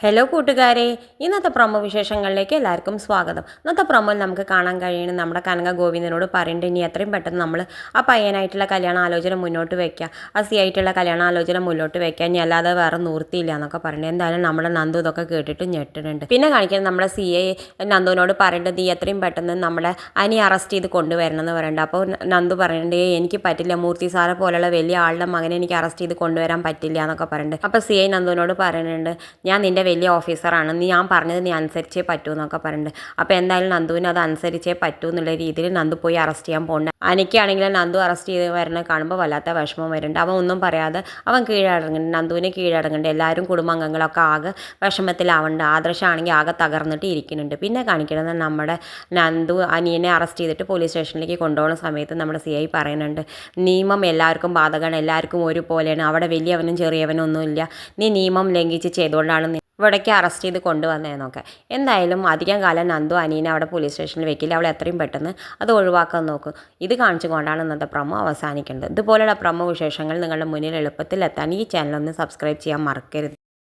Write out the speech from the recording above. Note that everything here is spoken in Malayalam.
ഹലോ കൂട്ടുകാരെ. ഇന്നത്തെ പ്രൊമോ വിശേഷങ്ങളിലേക്ക് എല്ലാവർക്കും സ്വാഗതം. ഇന്നത്തെ പ്രൊമോയിൽ നമുക്ക് കാണാൻ കഴിയുന്നത് നമ്മുടെ കനക ഗോവിന്ദനോട് പറയേണ്ടത് ഇനി എത്രയും പെട്ടെന്ന് നമ്മൾ ആ പയ്യനായിട്ടുള്ള കല്യാണ ആലോചന മുന്നോട്ട് വയ്ക്കുക ആ സി ആയിട്ടുള്ള കല്യാണ ആലോചന മുന്നോട്ട് വയ്ക്കുക ഇനി അല്ലാതെ വേറെ നിവൃത്തിയില്ല എന്നൊക്കെ പറയുന്നത് എന്തായാലും നമ്മുടെ നന്ദു ഇതൊക്കെ കേട്ടിട്ട് ഞെട്ടിട്ടുണ്ട് പിന്നെ കാണിക്കുന്നത് നമ്മുടെ സി ഐ നന്ദുവിനോട് പറയേണ്ടത് ഈ എത്രയും പെട്ടെന്ന് നമ്മുടെ അനി അറസ്റ്റ് ചെയ്ത് കൊണ്ടുവരണം എന്ന് പറയുന്നുണ്ട് അപ്പോൾ നന്ദു പറയേണ്ടത് എനിക്ക് പറ്റില്ല. മൂർത്തി സാറെ പോലെയുള്ള വലിയ ആളുടെ മകനെ എനിക്ക് അറസ്റ്റ് ചെയ്ത് കൊണ്ടുവരാൻ പറ്റില്ല എന്നൊക്കെ പറയുന്നുണ്ട് അപ്പോൾ സി ഐ നന്ദുവിനോട് പറയുന്നുണ്ട് ഞാൻ നിന്റെ വലിയ ഓഫീസറാണ്. നീ ഞാൻ പറഞ്ഞത് നീ അനുസരിച്ചേ പറ്റൂ എന്നൊക്കെ പറയുന്നുണ്ട് അപ്പോൾ എന്തായാലും നന്ദുവിന് അത് അനുസരിച്ചേ പറ്റൂ എന്നുള്ള രീതിയിൽ നന്ദു പോയി അറസ്റ്റ് ചെയ്യാൻ പോകുന്നുണ്ട് അനക്കാണെങ്കിൽ നന്ദു അറസ്റ്റ് ചെയ്ത് വരണ കാണുമ്പോൾ വല്ലാത്ത വിഷമം വരുന്നുണ്ട്. അവൻ ഒന്നും പറയാതെ അവൻ കീഴടങ്ങുന്നുണ്ട്. നന്ദുവിനെ കീഴടങ്ങുന്നുണ്ട്. എല്ലാവരും കുടുംബാംഗങ്ങളൊക്കെ ആകെ വിഷമത്തിലാവുന്നുണ്ട്. ആദർശമാണെങ്കിൽ ആകെ തകർന്നിട്ട് ഇരിക്കുന്നുണ്ട്. പിന്നെ കാണിക്കുന്നത് നമ്മുടെ നന്ദു അനിയനെ അറസ്റ്റ് ചെയ്തിട്ട് പോലീസ് സ്റ്റേഷനിലേക്ക് കൊണ്ടുപോകുന്ന സമയത്ത് നമ്മുടെ സി ഐ പറയുന്നുണ്ട്. നിയമം എല്ലാവർക്കും ബാധകമാണ്. എല്ലാവർക്കും ഒരുപോലെയാണ്. അവിടെ വലിയവനും ചെറിയവനും ഒന്നുമില്ല. നീ നിയമം ലംഘിച്ച് ചെയ്തുകൊണ്ടാണ് ഇവിടേക്ക് അറസ്റ്റ് ചെയ്ത് കൊണ്ടുവന്നതെന്നൊക്കെ എന്തായാലും അധികം കാലം നന്ദു അനീനെ അവിടെ പോലീസ് സ്റ്റേഷനിൽ വെക്കില്ല. അവൾ എത്രയും പെട്ടെന്ന് അത് ഒഴിവാക്കാൻ നോക്കും. ഇത് കാണിച്ചുകൊണ്ടാണ് ഇന്നത്തെ പ്രമോ അവസാനിക്കുന്നത്. ഇതുപോലെയുള്ള പ്രമോ വിശേഷങ്ങൾ നിങ്ങളുടെ മുന്നിൽ എളുപ്പത്തിൽ എത്താൻ ഈ ചാനൽ ഒന്ന് സബ്സ്ക്രൈബ് ചെയ്യാൻ മറക്കരുത്.